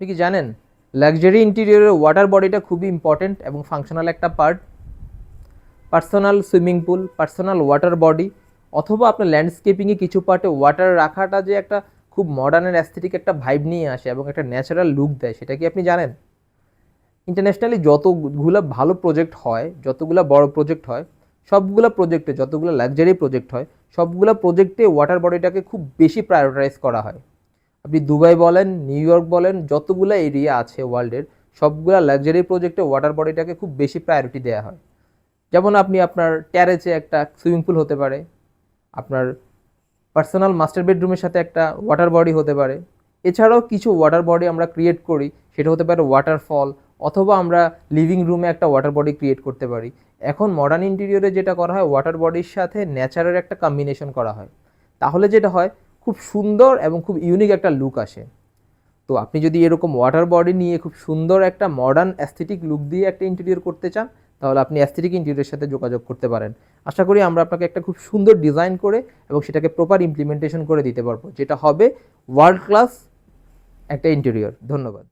আপনি কি জানেন? লাক্সারি ইন্টেরিয়রের ওয়াটার বডিটা খুবই ইম্পর্টেন্ট এবং ফাংশনাল একটা part personal swimming pool personal water body অথবা আপনার ল্যান্ডস্কেপিংয়ে কিছু পার্টে ওয়াটার রাখাটা যে একটা খুব মডার্নের অ্যাস্থেটিক একটা ভাইব নিয়ে আসে এবং একটা ন্যাচারাল লুক দেয়, সেটা কি আপনি জানেন? ইন্টারন্যাশনালি যতগুলো ভালো প্রজেক্ট হয়, যতগুলো বড় প্রজেক্ট হয়, সবগুলো প্রজেক্টে যতগুলো লাক্সারি প্রজেক্ট হয়, সবগুলো প্রজেক্টে ওয়াটার বডিটাকে খুব বেশি প্রায়োরিটাইজ করা হয়। আপনি দুবাই বলেন, নিউ ইয়র্ক বলেন, যতগুলো এরিয়া আছে ওয়ার্ল্ডের, সবগুলা লাক্সারি প্রজেক্টে ওয়াটার বডিটাকে খুব বেশি প্রায়োরিটি দেওয়া হয়। যেমন আপনি আপনার ট্যারেসে একটা সুইমিং পুল হতে পারে, আপনার পার্সোনাল মাস্টার বেডরুমের সাথে একটা ওয়াটার বডি হতে পারে। এছাড়াও কিছু ওয়াটার বডি আমরা ক্রিয়েট করি, সেটা হতে পারে ওয়াটারফল অথবা আমরা লিভিং রুমে একটা ওয়াটার বডি ক্রিয়েট করতে পারি। এখন মডার্ন ইন্টেরিয়রে যেটা করা হয় ওয়াটার বডির সাথে ন্যাচারের একটা কম্বিনেশন করা হয়। তাহলে যেটা হয় খুব সুন্দর এবং খুব ইউনিক একটা লুক আসে। তো আপনি যদি এরকম ওয়াটার বডি নিয়ে খুব সুন্দর একটা মডার্ন অ্যাস্থেটিক লুক দিয়ে একটা ইন্টেরিয়র করতে চান, তাহলে আপনি অ্যাস্থেটিক ইন্টেরিয়রের সাথে যোগাযোগ করতে পারেন। আশা করি আমরা আপনাকে একটা খুব সুন্দর ডিজাইন করে এবং সেটাকে প্রপার ইমপ্লিমেন্টেশন করে দিতে পারব, যেটা হবে ওয়ার্ল্ড ক্লাস একটা ইন্টেরিয়র ধন্যবাদ।